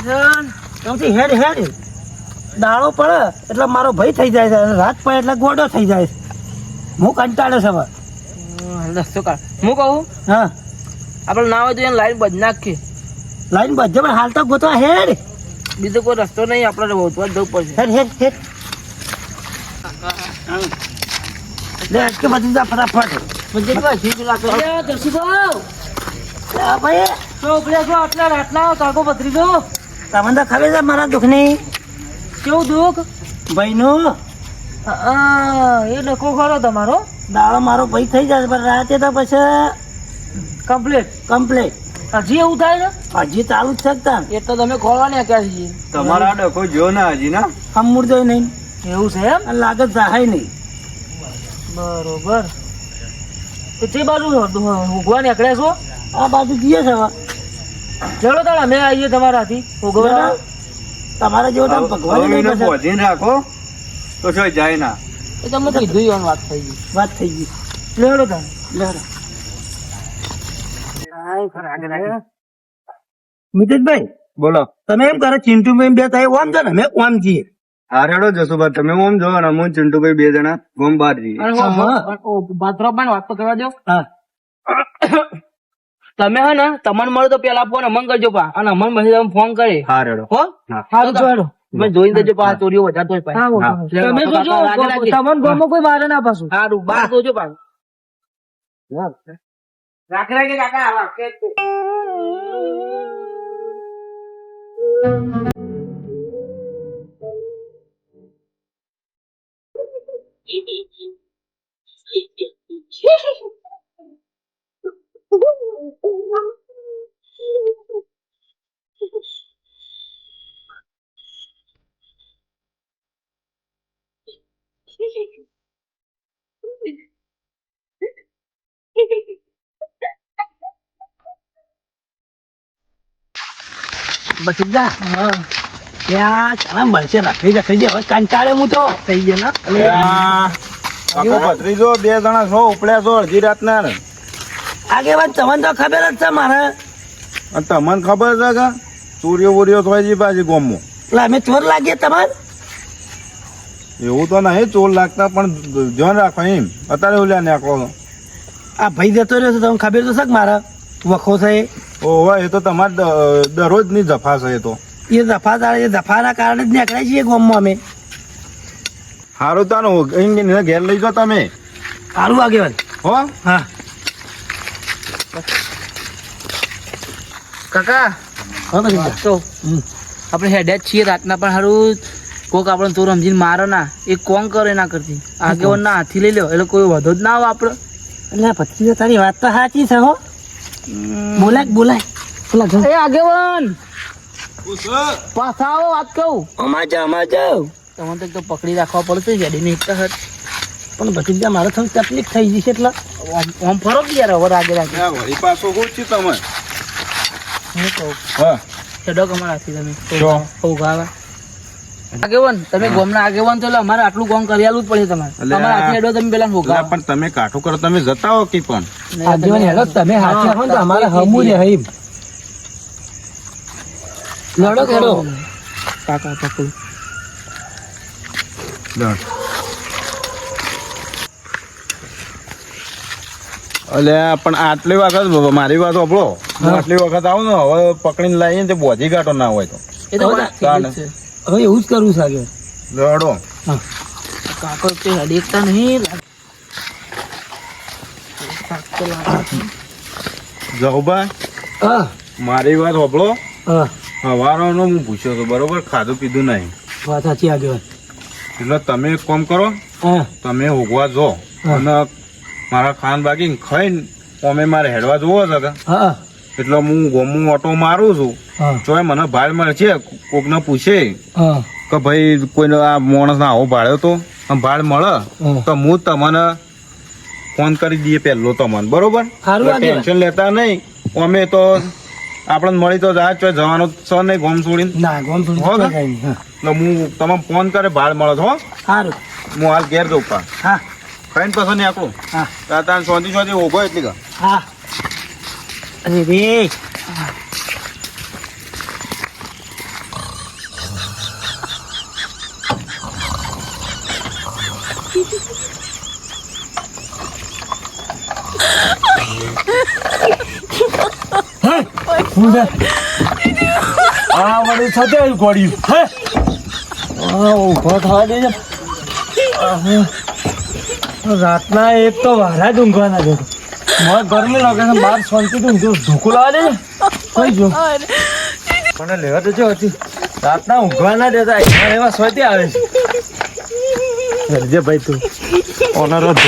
ત્યાંથી હેડ હેડ. દાળો પડે એટલે મારો ભય થઈ જાય છે. અને રાત પડે એટલે ગોડો થઈ જાય છે. હું કંટાળે છે હવે. રસ્તો કાઢ હું કહું? હા. આપણે ના હોય તો એને લાઈન બંધ નાખીએ. લાઈન બધે પણ હાલ તો ગોતવા હેડ. બીજો કોઈ રસ્તો નહીં આપણે ગોતવા જવું પડશે. હેડ હેડ હેડ. લે અટકે બધી જા ફટાફટ. લાગે? આ ભાઈ. તો ઉપડ્યા છો આટલા રાતના કાકો પથરી દો તમને તો ખબર છે મારા દુઃખની? કેવું દુઃખ? ભાઈનું? એ ડકો ખરો તમારો. દાડો મારો ભાઈ થઈ જશે પણ રાતે તો પછી કમ્પ્લીટ. કમ્પ્લીટ. હજી એવું થાય હજી ચાલુ જ છે એ તો તમે ખોલવાની ક્યાં છીએ? તમારા ડખો જો ના હજી ના? હમુર જોઈ નહીં. એવું છે એમ? લાગત જાહાય નહીં. બરોબર. તે બાજુ ઉગવા નીકળ્યા છો? આ બાજુ જઈએ છે હવે. ચલો તાળ અમે આવીએ તમારા હાથી તમારે જો તમે ભગવાન બોધીને રાખો. તો શું જાય ના. એ તમને કીધું એવાની વાત થઈ ગઈ. વાત થઈ ગઈ. લેડો તમે લેડો મિતેશભાઈ બોલો. તમે એમ કરે ચિંટુભાઈ બે થાય ઓમ છે ને અમે ઓમ છીએ. હારેડો જશો જસુભાઈ તમે ઓમ જો ને હું ચિંટુભાઈ બે જણા ગોમ બાર જઈએ. અને પણ વાત તો કરવા દો. હા. તમે હે ને તમને મળો તો પેલા ફોન અમન કરજો પા. અને અમન પછી તમે ફોન કરે. હા રેડો. હો? હા. ચાલો તમે જોઈને દેજો પા ચોરીઓ વધારે તો હા. તમે જોજો તમને ગોમો કોઈ મારે ના પાછું. સારું બાર જોજો પા રાખ રાખે કાકા રાખે બચી જા ત્યાં ચાલા મળશે રાખી રાખી દે. હવે કંટાળે હું તો. થઈ ગયો ને? ભત્રીજો બે જણા છો ઉપડ્યા છો અડધી રાતના ને. આગેવાન તમને તો ખબર જ છે મારે. તમને ખબર છે કે સૂર્યો બુર્યો થોય છે પાછી ગોમમાં? એટલે અમે ચોર લાગીએ તમારે? એવું તો નહીં ચોર લાગતા પણ ધ્યાન રાખો એમ. અત્યારે ઓલ્યા નાખો આ ભાઈ જતો રહ્યો છે તમને ખબર તો છે કે મારા? વખો છે ઓહો એ તો તમારે દરરોજની જફા છે એ તો. એ જફા તારે એ દફાના કારણે જ નીકળ્યા છીએ ગામમાં અમે. સારું તાનું એને ઘેર લઈ જાઓ તમે. સારું આગેવાન હો. હા. કાકા તો હમ. આપણે હેડે જ છીએ રાતના પણ સારું કોક આપણે તો રમજીને મારો ના એ કોણ કરે ના કરતી? આગેવાન ના હાથી લઈ લ્યો એટલે કોઈ વધો જ ના આવે આપણે. એટલે પછી તારી વાત તો સાચી છે હો. બોલાય બોલાય. પેલા ઘર એ આગેવાન! પાછા આવો વાત કહું. અમાર જાવ અમાર જાવ તમને તો એક તો પકડી રાખવા પડશે હેડી નહીં તો હટ. પણ ભત્રીજા મારે થોડી તકલીફ થઈ જશે એટલે આમ- ફરો કે યાર હવે આગળ આગળ વળી પાછો હું છું તમે? હું કહું. હા. ચડો કમાડાથી તમે. કહું ઉગાવા આગેવાન તમે ગોમના આગેવાન તો અમારે આટલું કામ કરી જ પડે તમારે. તમારા હાથી હેડો તમે પેલા એટલે પણ તમે કાઠું કરો તમે જતા હો કી પણ. આગેવાન હેડો તમે હાથે આવો તો અમારે હમું રે હઈમ. લડો હેડો. કાકા પકડું એટલે પણ આટલી વખત મારી વાત સાંભળો. હું આટલી વખત આવું ને હવે પકડીને લાવીને તે બોધી કાઢો ના હોય તો. એ તો હવે એવું જ કરવું છે આગેવાન લડો કાકો તે હડેકતા નહીં. જહુભાઈ હા. મારી વાત સાંભળો હા. હવારનો હું પૂછ્યો હતો બરોબર ખાધું પીધું નહીં. વાત સાચી આગેવાન એટલે તમે એક કામ કરો હા. તમે ઉગવા જો. અને મારા ખાન બાકી ખાઈને અમે મારે હેડવા જોવો છે હા. એટલે હું ગોમું ઓટો મારું છું. ચોય મને ભાડ મળશે કોકને પૂછે કે ભાઈ કોઈને આ માણસને આવો ભાડ્યો તો? ભાડ મળે તો હું તમને ફોન કરી દઈએ પહેલો તમને બરોબર? ટેન્શન લેતા નહીં. અમે તો આપણને મળી તો જાય ચોય જવાનો છે નહીં ગોમ છોડીને? ના ગોમ એટલે હું તમે ફોન કરે ભાડ મળે છો સારું હું હાલ ઘેર જઉં પા હા. ખાઈને પસંદ આખું હા. તાર સોંધી સોંધી ઊભો એટલી હા. Đi đi. আমাদের সাথে আর গড়ি হ্যাঁ কথা রাত না এর তো ভাড়া ঢুঙ্কা না দেখো મને ગરમી લાગે છે બહાર શાંતિથી ધોકું લાવે ને કોઈ જો. લેવા તો જો હતી રાતના ઊંઘવાના દેતા એવા સ્વતી આવે છે. ભાઈ તું. ઓનર જ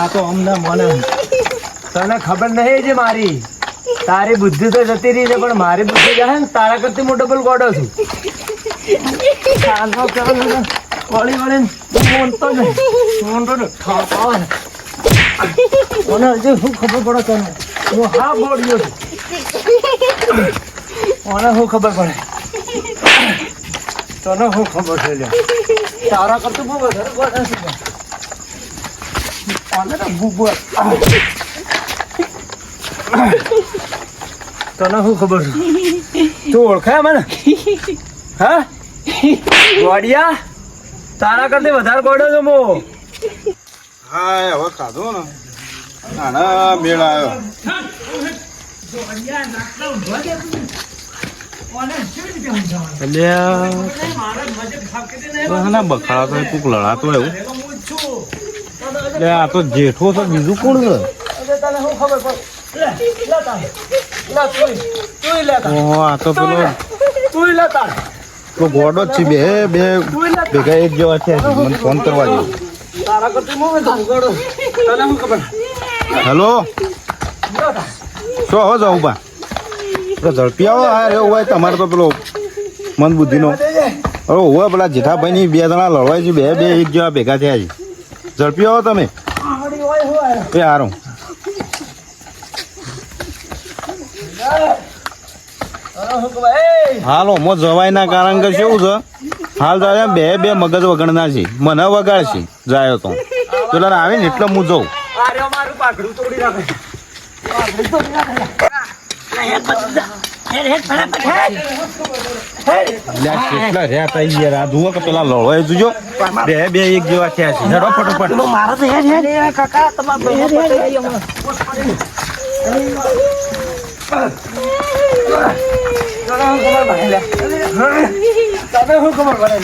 આ તો અમને મને તને ખબર નહીં છે મારી. તારી બુદ્ધિ તો જતી રહી છે, પણ મારી બુદ્ધિ જાય ને તારા કરતી હું ડબલ ગોડો છું. વળી વળીને તું મોનતો નહીં. થાપા મને હજી શું ખબર પડે તને હું હા બોલ્યો છું મને શું ખબર પડે તને શું ખબર છે? તારા કરતું બહુ વધારે ગોડા છે મને તો બુબુ તને શું ખબર છે તું ઓળખાય મને હા ગોડિયા તારા કરતી વધારે ગોડો છો મો હા હવે ખાધો ને? નાના મેળ આવ્યો બખાડા તો કોક લડાતો એવું. આ તો જેઠો છે બીજું કોણ છે? આ તો પેલો તો ગોડો જ છે બે બે ભેગા એક જેવા છે મને ફોન કરવા દે. તારા કરતી હું ગોડો તને શું ખબર હેલો શું હવે જાઉં બા ઝડપી આવો, હા તમારે તો પેલો મન બુદ્ધિનો અરે હોય પેલા જેઠાભાઈ ની બે જણા લડવાય છે, બે બે એક જેવા ભેગા થયા છે. ઝડપી આવો તમે. હું એ હારું હાલો, મો જવાય ના કારણ કે શું છે? હાલ દાદા બે બે મગજ વગણના છે. મને વગાડશે જાયો તો. પેલા આવે ને એટલે હું જઉં. બે બે એક જેવા થયા છે. ફટોફટ. મારો તો હેડ હેડ. કાકા તમારા તને શું ખબર પડે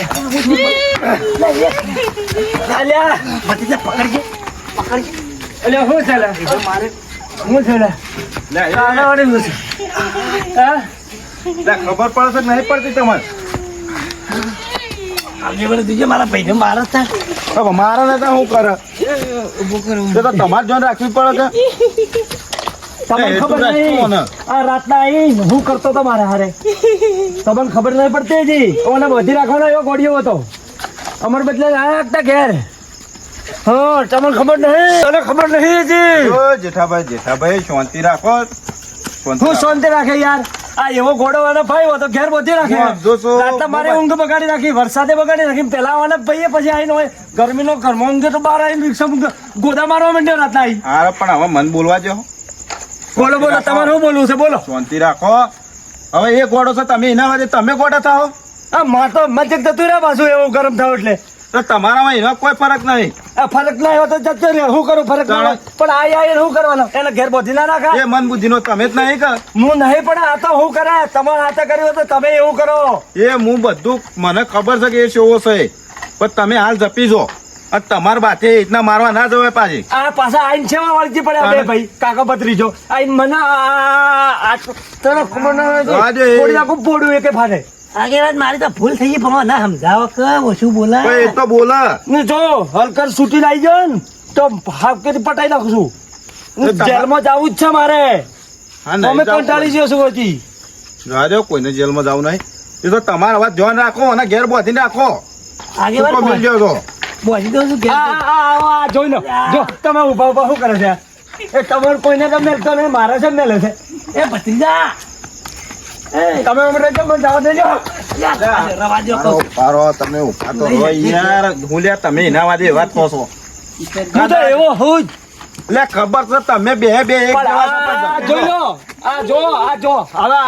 પકડજે. પકડજે. એટલે શું ચાલે મારે. શું ચાલે છે? હા? ખબર પડશે કે નહીં પડતી તમારે મારા ભાઈને મારે જ થાય હવે મારા ને તો શું કરે? તો તમારે જોઈને રાખવી પડે કે તમને ખબર નહીં. આ રાતના આવી હું કરતો તો મારા હારે. તમને ખબર નહીં પડતી જી ઓને બધી રાખવાનો એવો ગોળીઓ હતો. અમર બદલે આયા હતા ઘેર. હા તમને ખબર નહીં? તને ખબર નહીં જી ઓ જેઠાભાઈ જેઠાભાઈ શાંતિ રાખો. હું શાંતિ રાખે યાર. આ એવો ઘોડો વાળો ભાઈ હતો ઘેર બધી રાખે. રાતના મારે ઊંઘ બગાડી રાખી વરસાદે બગાડી રાખી. પેલા વાળા ભાઈએ પછી આવીને હોય ગરમીનો ઘરમાં ઊંઘે તો બહાર આવીને રિક્ષા ગોદા મારવા માંડ્યો રાતના આવી હા પણ હવે મન બોલવા જો બોલો બોલો તમારે શું બોલવું છે? બોલો. શાંતિ રાખો હવે એ ગોડો છો તમે એના વાદે તમે ગોડા થાઓ. આ માર તો મજક જતું રહ્યા પાછું એવું ગરમ થાવ એટલે. તો તમારામાં એનો કોઈ ફરક નહીં. આ ફરક ના આવ્યો તો જતો રહ્યો. શું કરું ફરક ના પણ આ આવીને શું કરવાનો? એને ઘેર બોધી ના નાખા? એ મન બુદ્ધિનો તમે જ નહીં કર. હું નહીં પણ આ તો હું કરે તમારા હાથે કર્યું તો તમે એવું કરો. એ હું બધું મને ખબર છે કે એ શોવો છે. પણ તમે હાલ જપી જો. તમારા બાથે એટલા મારવા ના જવાય પાછી. આ પાછા આઈન છે વળગી પડે બે ભાઈ? કાકા ભત્રીજો. આઈન મને તને. ફોડી નાખું પોડું એકે ફાટે મારી તો ભૂલ થઈ ગઈ પણ ના સમજાવો કે ઓછું બોલા એ તો બોલે. ને જો હલકર છૂટી લાવી જાય ને. તો હાફ પટાઈ નાખું છું. જેલમાં જવું જ છે મારે. અમે કંટાળી જઈશું છું હતી જવા કોઈને જેલમાં જવું નહીં. એ તો તમારા વાત ધ્યાન રાખો અને ઘેર બોધીને રાખો. આગળ તો બોલી દઉં છું? જોઈ લો. જો તમે ઊભા ઊભા શું કરે છે? એ તમારે કોઈને તો મેલતો નહીં મારે છે મેલે છે. એ ભત્રીજા. તમે અમને તો મને જવા દેજો યાર, રવા દો કહું. પારો તમે ઊભા તો રહો. યાર હું લ્યા તમે એના વાદે વાત કહો છો. હું તો એવો હું લે ખબર છે તમે બે બે એક જોઈ લો. આ જો આ જો. હવે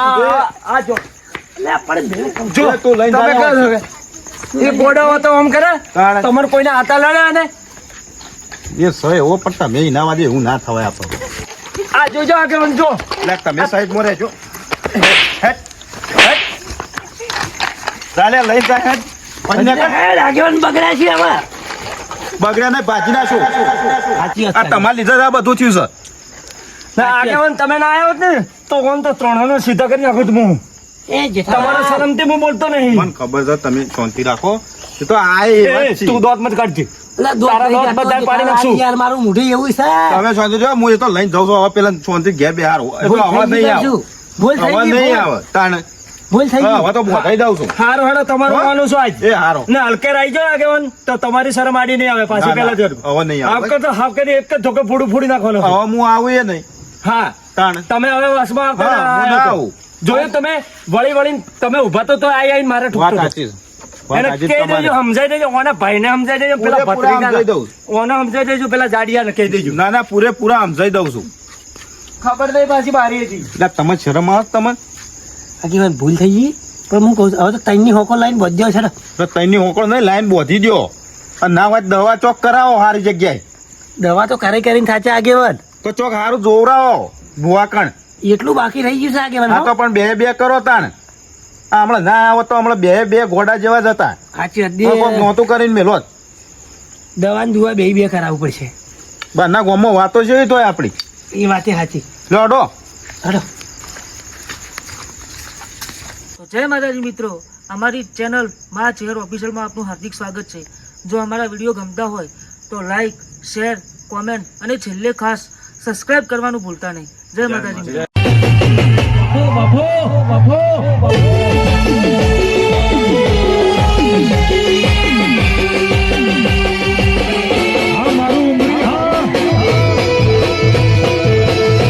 આ- જો. લે, પણ જો તું લઈને તમે કહો એ ગોડો હતો આમ કરે. તમારે કોઈને આતા લડે ને એ સહ એવો પણ તમે એના વાજે એવું ના થવાય આપો આ જોજો આગળ જો. એટલે તમે સાહેબ મોરે હેટ. ચાલે લઈ જા આગેવાન બગડ્યા છે આમાં બગડ્યા ને ભાજી નાખો આ. તમારા લીધે આ બધું થયું છે. આગેવાન તમે ના આવ્યો ને તો કોણ તો ત્રણનો સીધા કરી નાખું હું. એ તમારા શરમથી હું બોલતો નહીં. મને ખબર છે તમે શાંતિ રાખો. એ તો આ એ. તું દોત મત કાઢજે. એટલે દોત તારા કરી દોત કાઢતો બધાય પાડી જેઠાલાલ, નાખશું. યાર મારું મોઢું એવું છે. તમે શાંતિ જો હું એ તો લઈને જાઉં છું હવે પેલા શાંતિ ઘેર બે હાર ભૂલ હવે થઈ નહીં આવે. પાછું. ભૂલ થઈ હવે ગઈ, નહીં આવે. તાણે. ભૂલ થઈ ગઈ. હવે તો બોકાઈ દઉં છું. હારો હારો તમારું માનું છું આજ. એ હારો. ને હલકે જાઓ આગેવાન. તો તમારી શરમ આડી નહીં આવે પાછી પેલા જ હવે નહીં આવે. હાફ તો હાફ કરી એક જ ધોકે ફૂડું ફૂડી નાખવાનો. હવે હું આવું એ નહીં. હા. તાણ. તમે હવે વસમાં આવું. જોયું તમે? વળી વળી તમે ઊભા તો તો આઈ આઈને મારે વાત ઠોકતો. વાત એને કહી દેજો સમજાઈ દેજો ઓના ભાઈને સમજાઈ દેજો પેલા પૂરેપૂરા સમજાઈ ભત્રીજાને. દઉં. ઓને સમજાઈ દેજો પેલા જાડિયાને કહી દેજો. ના ના પૂરેપૂરા સમજાઈ દઉં છું. ખબર નહીં પાછી બારી હતી. એટલે તમે શરમ આવે છે તમને? આગેવાન ભૂલ થઈ ગઈ? પણ હું કહું હવે તો ત્રણની હોકો લાઈન બધ્યો છે ને. તો તઈની નહીં લાઈન બોધી દ્યો. અને ના હોય દવા ચોક કરાવો સારી જગ્યાએ. દવા તો કરે કરીને થાચે આગેવાન. તો ચોક સારું જોવરાવો ભુવાકણ એટલું બાકી રહી ગયું છે આગેવાન આ તો પણ બે બે કરો તાણ. આ હમણાં ના આવો તો હમણાં બે બે ઘોડા જેવા જ હતા. સાચી દે નહોતું કરીને મેલો દવાને દુવા બે બે કરાવવું પડશે. બહારના ગામમાં વાતો છે તો આપણી. એ વાતે સાચી. લડો હલો તો જય માતાજી મિત્રો અમારી ચેનલ મા ચેર ઓફિશિયલમાં આપનું હાર્દિક સ્વાગત છે. જો અમારા વીડિયો ગમતા હોય તો લાઈક શેર કોમેન્ટ અને છેલ્લે ખાસ સબસ્ક્રાઇબ કરવાનું ભૂલતા નહીં. જય માતાજી બાપો બાપો.